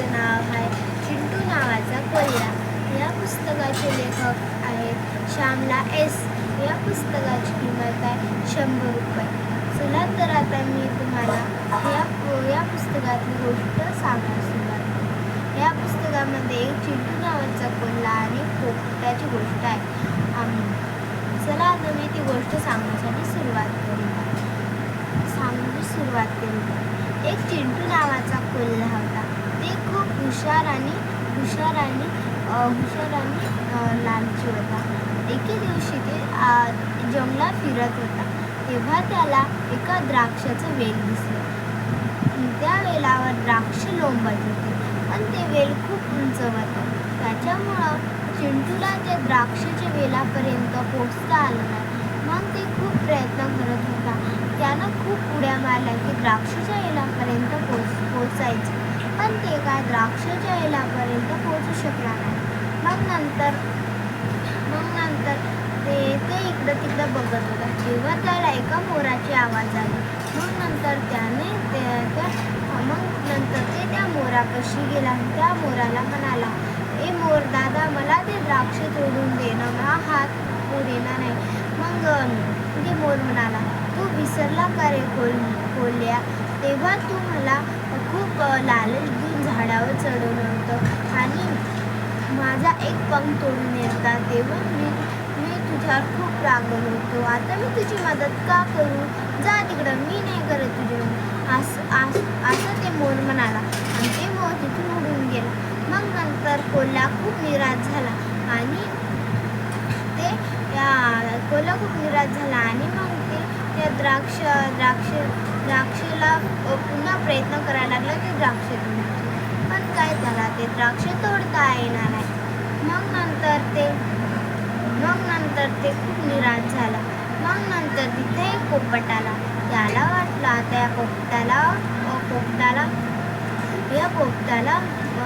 पुस्तकाचं नाव आहे चिंटू नावाचा कोल्हा या पुस्तकाचे लेखक आहेत श्यामला एस. या पुस्तकाची किंमत आहे शंभर रुपये. चला तर आता मी तुम्हाला या या पुस्तकातली गोष्ट सांगायला सुरुवात करते. या पुस्तकामध्ये एक चिंटू नावाचा कोल्हा आणि पोपटाची गोष्ट आहे. आम्ही चला आता मी ती गोष्ट सांगण्यासाठी सुरुवात करू. सांगण्याची सुरुवात केली एक चिंटू नावाचा कोल्हा होता. हुशार आणि हुशार आणि हुशार आणि लालची होता. एके दिवशी ते जंगलात फिरत होता. तेव्हा त्याला एका द्राक्षाचं वेल दिसलं. त्या वेलावर द्राक्ष लोंबत होते. पण ते वेल खूप उंच होतं. त्याच्यामुळं चिंटूला त्या द्राक्षाच्या वेलापर्यंत पोचता आलं नाही. मग ते खूप प्रयत्न करत होता. त्यानं खूप उड्या मारल्या की द्राक्षाच्या वेलापर्यंत पोच पोचायचं. पण ते काय द्राक्षाच्या वेलापर्यंत पोचू शकणार नाही. मग नंतर मग नंतर ते ते इकडं तिकडं बघत होता. तेव्हा त्याला एका मोराची आवाज आली मग नंतर त्याने त्या मग नंतर ते त्या मोरापाशी गेला त्या मोराला म्हणाला ए मोर दादा मला ते द्राक्ष तोडून देणं हा मला हात देणार नाही. मग ते मोर म्हणाला तू विसरला का रे खोल खोल्या? तेव्हा तू मला खूप लालच देऊन झाडावर चढवलं होतं. आणि माझा एक पंख तोडून येता तेव्हा मी मी तुझ्यावर खूप रागवलो होतो. आता मी तुझी मदत का करू? जा तिकडं मी नाही करत तुझी असं असं असं ते मोर म्हणाला. आणि ते मोर तिथून उडून गेला. मग नंतर कोल्हा खूप निराश झाला. आणि ते कोल्हा खूप निराश झाला. आणि मग ते त्या द्राक्ष द्राक्ष द्राक्षेला पुन्हा प्रयत्न करायला लागला ते द्राक्षे तोडण्याचे पण काय त्याला ते द्राक्षे तोडता येणार नाही. मग नंतर ते मग नंतर ते खूप निराश झाला. मग नंतर तिथे एक पोपट आला. त्याला वाटला त्या पोपटाला पोपटाला या पोपटाला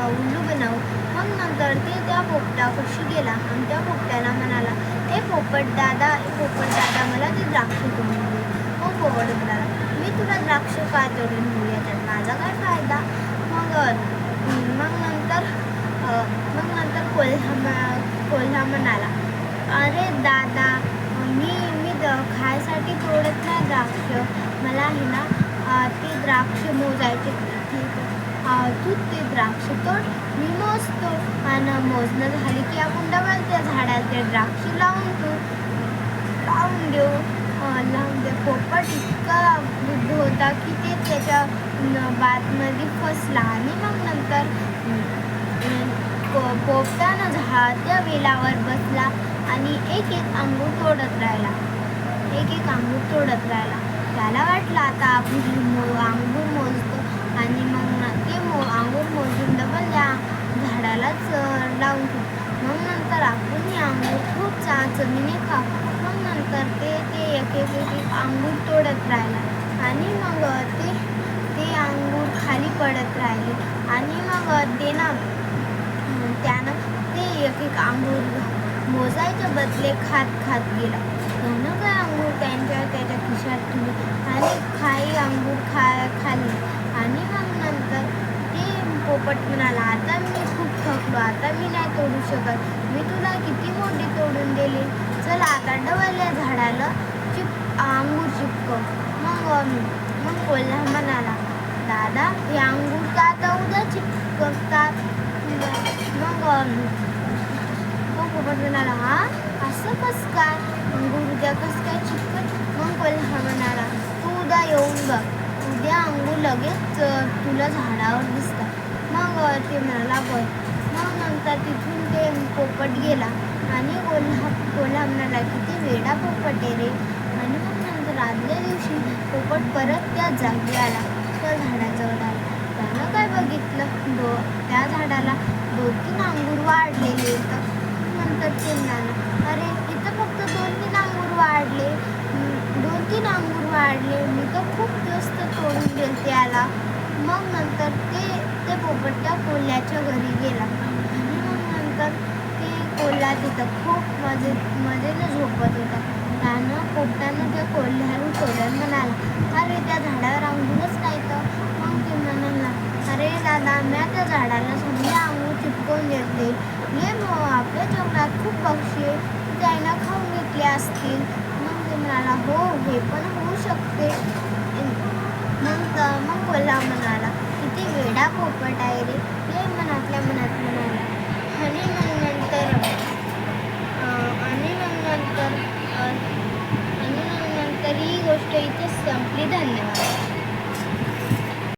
उल्लू बनवू. मग नंतर ते त्या पोपटापाशी गेला आणि त्या पोपटाला म्हणाला हे पोपट दादा पोपट दादा मला ते द्राक्ष तोडून दे. हो पोपट द्राक्ष काय तोडून देऊ तर माझा काय फायदा? मग मग नंतर मग नंतर कोल्हा म- कोल्हा म्हणाला अरे दादा मी मी द खायसाठी तोडत नाही द्राक्ष. मला हे ना ती ते द्राक्ष मोजायचे. ठीक तू ते द्राक्ष तोड मी मोजतो. आणि मोजणं झाली की आपण डबल त्या झाडाला ते द्राक्ष लावून तू लावून देऊ. अ, म्हणजे पोपट इतका बुद्ध होता की ते त्याच्या बातमध्ये फसला. आणि मग नंतर पो- पोपटानं झा त्या वेलावर बसला आणि एक एक आंबू तोडत राहिला. एक एक आंबू तोडत राहिला. त्याला वाटलं आता आपण मो अंगूर मोजतो. आणि मग ते मो अंगूर मोजून डबल त्या झाडालाच लावून ठेवू मग नंतर आपण हे चा चवीने खा मग नंतर ते ते एक एक एक अंगूर तोडत राहिला. आणि मग ते ते अंगूर खाली पडत राहिले. आणि मग ते ना त्यानं ते एक एक अंगूर मोजायच्या बदले खात खात गेला. त्यानं काय अंगूर त्यांच्या त्याच्या खिशात ठेवले. आणि काही अंगूर खा खाल्ले आणि मग नंतर ते पोपट म्हणाला आता मी खूप थकलो. आता मी नाही तोडू शकत. मी तुला किती मोठी तोडून दिली चल आता डबल या झाडाला चिप अंगूर चिपकव. मग मग कोल्हा म्हणाला दादा हे अंगूर का आता उद्या चिपकतात. मग मग पोपट म्हणाला हा? असं कस काय? अंगूर उद्या कस काय चिपकत? मग कोल्हा म्हणाला तू उद्या येऊन बघ. उद्या अंगूर लगेच तुला झाडावर दिसतात. मग ते म्हणाला बर मग नंतर तिथून ते पोपट गेला आणि कोल्हा कोल्हा म्हणाला ते वेडा पोपट आहे रे. आणि मग नंतर आदल्या दिवशी पोपट परत त्या जागी आला त्या झाडाजवळ आला. त्यानं काय बघितलं? दो त्या झाडाला दोन तीन अंगूर वाढलेले होतं. नंतर ते म्हणाला अरे इथं फक्त दोन तीन अंगूर वाढले. दोन तीन अंगूर वाढले. मी तर खूप जास्त तोडून गेलते त्याला मग नंतर ते ते पोपट त्या कोल्ह्याच्या घरी गेला. आणि मग नंतर ते कोल्हा तिथं खूप मजे मजेने झोपत होता. त्यानं पोपटानं त्या कोल्ह्याला सोडून म्हणाला अरे त्या झाडावर अंगूरच नाही तर? मग ते म्हणाला अरे दादा मी त्या झाडाला समजा अंगूर चिपकून देते. ये मग आपल्या जंगलात खूप पक्षी आहे. खाऊन घेतले असतील. मग ते म्हणाला हो हे पण होऊ शकते. मग मग कोल्हा म्हणाला किती वेडा पोपट आहे रे. हे मनातल्या मनात म्हणाला